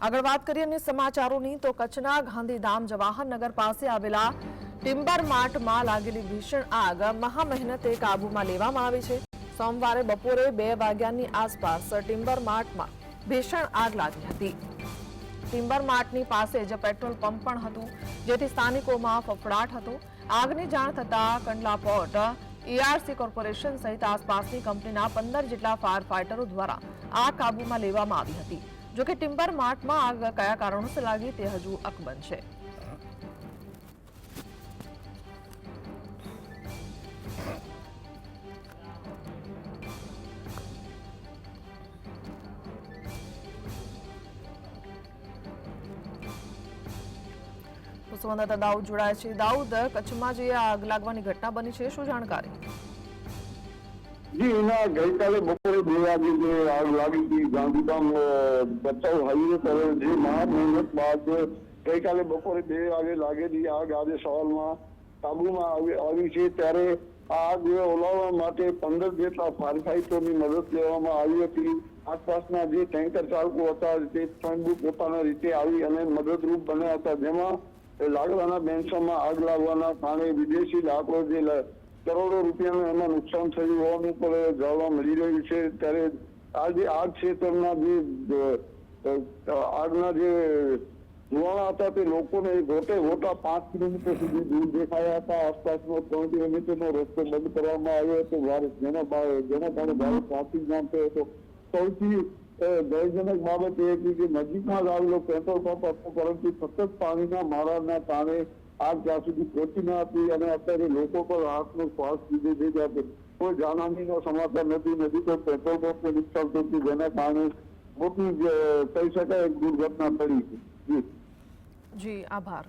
આગળ વાત કરીએ અન્ય સમાચારોની, તો કચ્છના ગાંધીધામ જવાહરનગર પાસે આવેલા ટિમ્બર માર્ટમાં લાગેલી ભીષણ આગ મહા મહેનતે કાબૂમાં લેવામાં આવી છે. સોમવારે બપોરે બે વાગ્યાની આસપાસ ટિમ્બર માર્ટમાં ભીષણ આગ લાગી હતી. ટિમ્બર માર્ટની પાસે જ પેટ્રોલ પંપ પણ હતું, જેથી સ્થાનિકોમાં ફફડાટ હતો. આગની જાણ થતાં કંડલા પોર્ટ ઈઆરસી કોર્પોરેશન સહિત આસપાસની કંપનીના પંદર જેટલા ફાયર ફાઇટરો દ્વારા આગ કાબૂમાં લેવામાં આવી હતી. જોકે ટિમ્બર માર્ટમાં આગ કયા કારણોસર લાગી તે હજુ અકબંધ છે. તો દાઉદ જોડાય છે. દાઉદ, કચ્છમાં જે આગ લાગવાની ઘટના બની છે, શું જાણકારી? જી ગઈકાલે બપોરે બે વાગે જે આગ લાગી હતી, ગાંધીધામ બચાવ હાઈવે પર જે મહા મહેનત બાદ ગઈકાલે બપોરે બે વાગે લાગેલી આગ આજે સવારમાં કાબુમાં આવી છે. ત્યારે આગ ઓલાવવા માટે પંદર જેટલા ફાયર ફાઈટરોની મદદ લેવામાં આવી હતી. આસપાસના જે ટેન્કર ચાલકો હતા, તે સ્વયંભૂ પોતાના રીતે આવી અને મદદરૂપ બન્યા હતા. જેમાં લાકડાના બેન્ચોમાં આગ લાગવાના કારણે વિદેશી લાકડો જે કરોડો રૂપિયાનું એમાં નુકસાન થયું હોવાનું પણ જાણવા મળી રહ્યું છે. ત્યારે આ જે આગ છે જે આગના જે ધુવાણા હતા તે લોકોને ગોટે ગોટા પાંચ કિલોમીટર સુધી દૂર દેખાયા હતા. આસપાસનો ત્રણ કિલોમીટરનો રસ્તો બંધ કરવામાં આવ્યો હતો. ભારે જેના જેના કારણે ભારે ટ્રાફિક જામ થયો હતો. સૌથી અ, ભયજનક બાબત એ હતી કે નજીકમાં જ આવેલો પેટ્રોલ પંપ હતો પરંતુ સતત પાણીના મારાના કારણે આગ જ્યાં સુધી પહોંચી ન હતી અને અત્યારે લોકો પર હાથનો શ્વાસ લીધે છે ત્યાં કોઈ જાનહાનીનો સમાચાર નથી નથી કોઈ પેટ્રોલ પંપને નુકસાન થયું હતું, જેના કારણે મોટી કહી શકાય એક દુર્ઘટના પડી જી. જી આભાર.